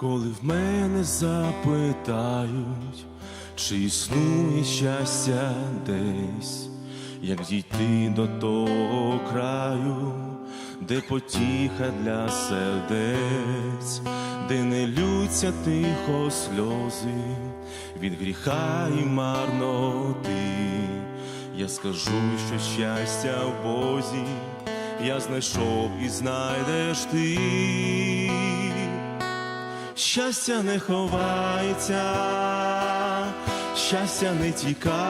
Коли в мене запитають, чи існує щастя десь, як дійти до того краю, де потіха для сердець, де не лються тихо сльози від гріха і марноти. Я скажу, що щастя в Бозі я знайшов і знайдеш ти. Щастя не ховається, щастя не тікає,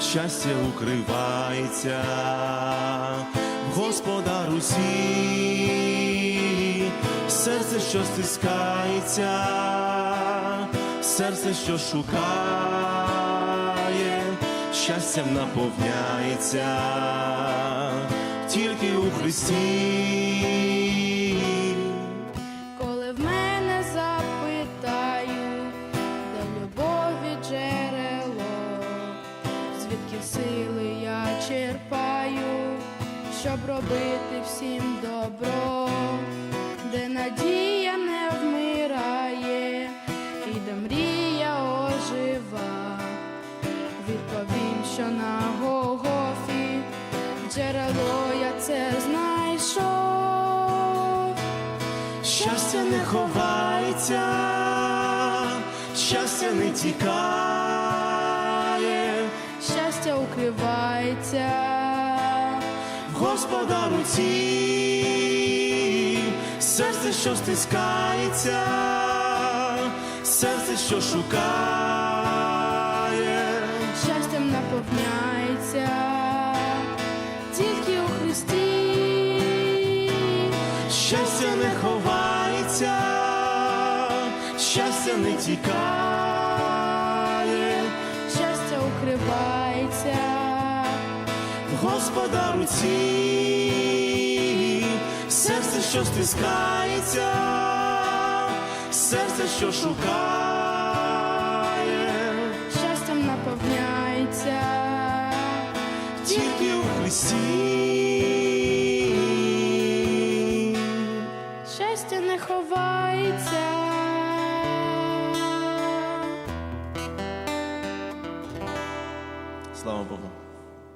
щастя укривається, Господа Русі, серце, що стискається, серце, що шукає, щастям наповняється тільки у Христі. Щоб робити всім добро, де надія не вмирає, і де мрія ожива, відповім, що на Голгофі джерело я це знайшов. Щастя не ховається, щастя не тікає, щастя укривається, Господа руці, серце, що стискається, серце, що шукає, щастям наповняється, тільки у Христі, щастя не ховається, щастя не тікає, в Господа руці, серце, що стискається, серце, що шукає, щастям наповняється, тільки у Христі. щастя не ховається. Слава Богу.